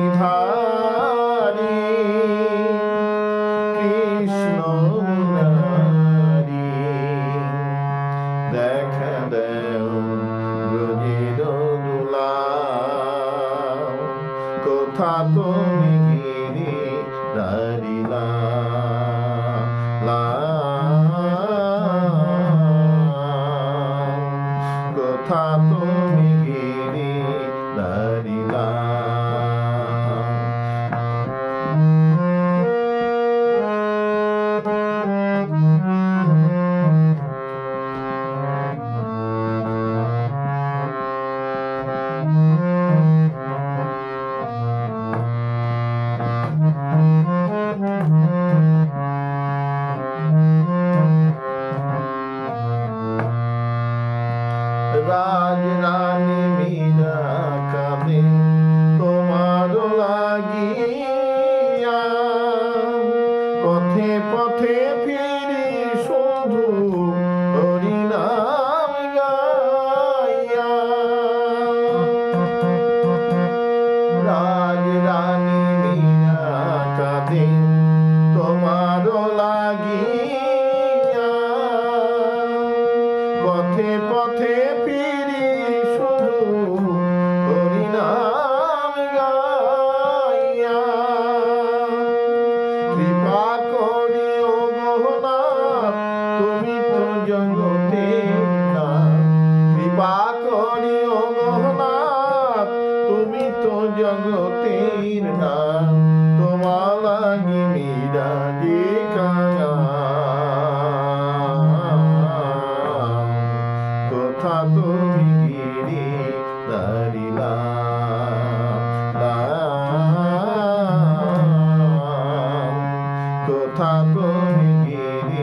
গিরিধারী কৃষ্ণ দেখা দেও ব্রজের দুলা কোথা তুমি গিরি দারিলা কোথা তুমি রাজ রানী মীরা কাঁদে তোমার লাগিয়া পথে পথে ফিরি শুধু হরিনাম গাইয়া। রাজ রানী মীরা কাঁদে তোমার লাগিয়া পথে পথে কৃপা করিও গহনা তুমি তো জগতে না। কৃপা করিও গহনা তুমি তো জগতের না। তোমার লাগি মীরা যে কাঙা কোথা তুমি গিরি দারিলা কোথা তুমি গিরি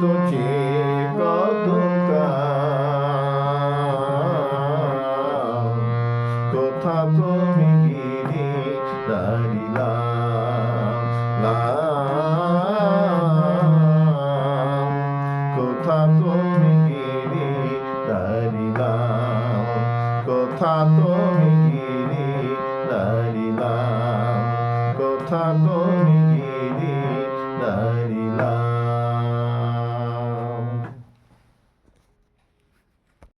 পদ চে কোথা তুমি গিরি দাঁড়িলা। কোথা তুমি গিরি দাঁড়িলা। কোথা তুমি গিরি